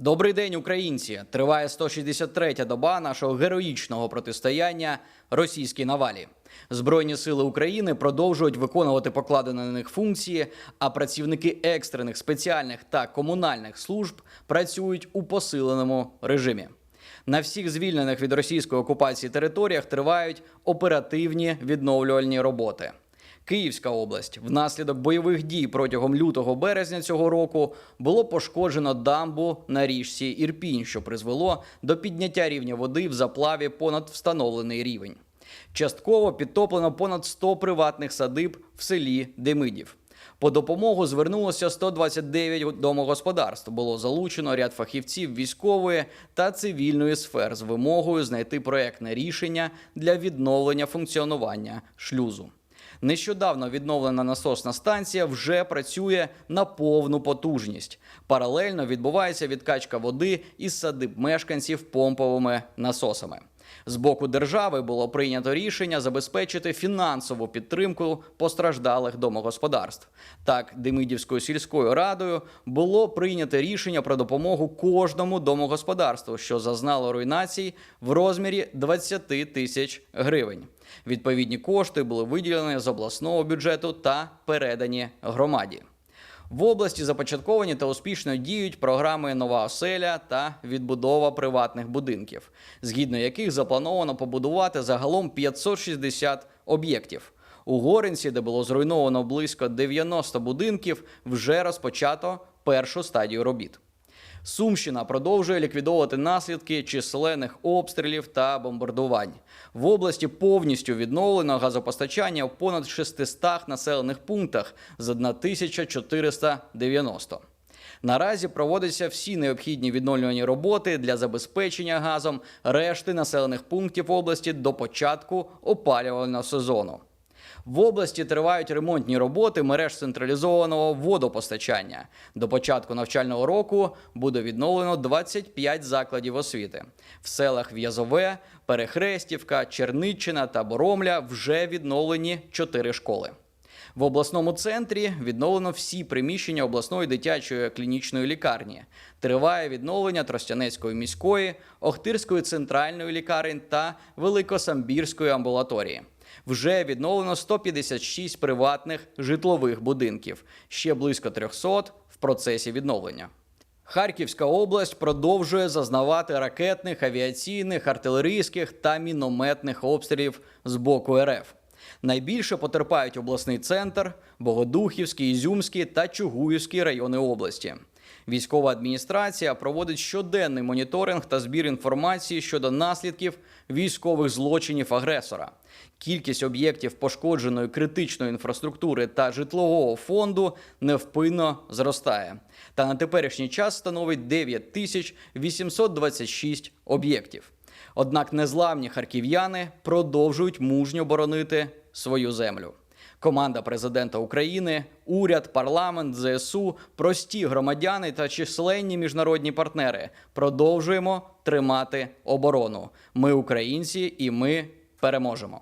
Добрий день, українці! Триває 163-я доба нашого героїчного протистояння російській навалі. Збройні сили України продовжують виконувати покладені на них функції, а працівники екстрених спеціальних та комунальних служб працюють у посиленому режимі. На всіх звільнених від російської окупації територіях тривають оперативні відновлювальні роботи. Київська область внаслідок бойових дій протягом лютого березня цього року було пошкоджено дамбу на річці Ірпінь, що призвело до підняття рівня води в заплаві понад встановлений рівень. Частково підтоплено понад 100 приватних садиб в селі Демидів. По допомогу звернулося 129 домогосподарств. Було залучено ряд фахівців військової та цивільної сфер з вимогою знайти проектне рішення для відновлення функціонування шлюзу. Нещодавно відновлена насосна станція вже працює на повну потужність. Паралельно відбувається відкачка води із садиб мешканців помповими насосами. З боку держави було прийнято рішення забезпечити фінансову підтримку постраждалих домогосподарств. Так, Демидівською сільською радою було прийнято рішення про допомогу кожному домогосподарству, що зазнало руйнацій в розмірі 20 тисяч гривень. Відповідні кошти були виділені з обласного бюджету та передані громаді. В області започатковані та успішно діють програми Нова оселя та відбудова приватних будинків, згідно яких заплановано побудувати загалом 560 об'єктів. У Горинці, де було зруйновано близько 90 будинків, вже розпочато першу стадію робіт. Сумщина продовжує ліквідовувати наслідки численних обстрілів та бомбардувань. В області повністю відновлено газопостачання в понад 600 населених пунктах з 1490. Наразі проводяться всі необхідні відновлювані роботи для забезпечення газом решти населених пунктів області до початку опалювального сезону. В області тривають ремонтні роботи мереж централізованого водопостачання. До початку навчального року буде відновлено 25 закладів освіти. В селах В'язове, Перехрестівка, Черниччина та Боромля вже відновлені 4 школи. В обласному центрі відновлено всі приміщення обласної дитячої клінічної лікарні. Триває відновлення Тростянецької міської, Охтирської центральної лікарень та Великосамбірської амбулаторії. Вже відновлено 156 приватних житлових будинків, ще близько 300 в процесі відновлення. Харківська область продовжує зазнавати ракетних, авіаційних, артилерійських та мінометних обстрілів з боку РФ. Найбільше потерпають обласний центр, Богодухівський, Ізюмський та Чугуївський райони області. Військова адміністрація проводить щоденний моніторинг та збір інформації щодо наслідків військових злочинів агресора. Кількість об'єктів пошкодженої критичної інфраструктури та житлового фонду невпинно зростає. Та на теперішній час становить 9826 об'єктів. Однак незламні харків'яни продовжують мужньо боронити свою землю. Команда президента України, уряд, парламент, ЗСУ, прості громадяни та численні міжнародні партнери продовжуємо тримати оборону. Ми українці, і ми переможемо.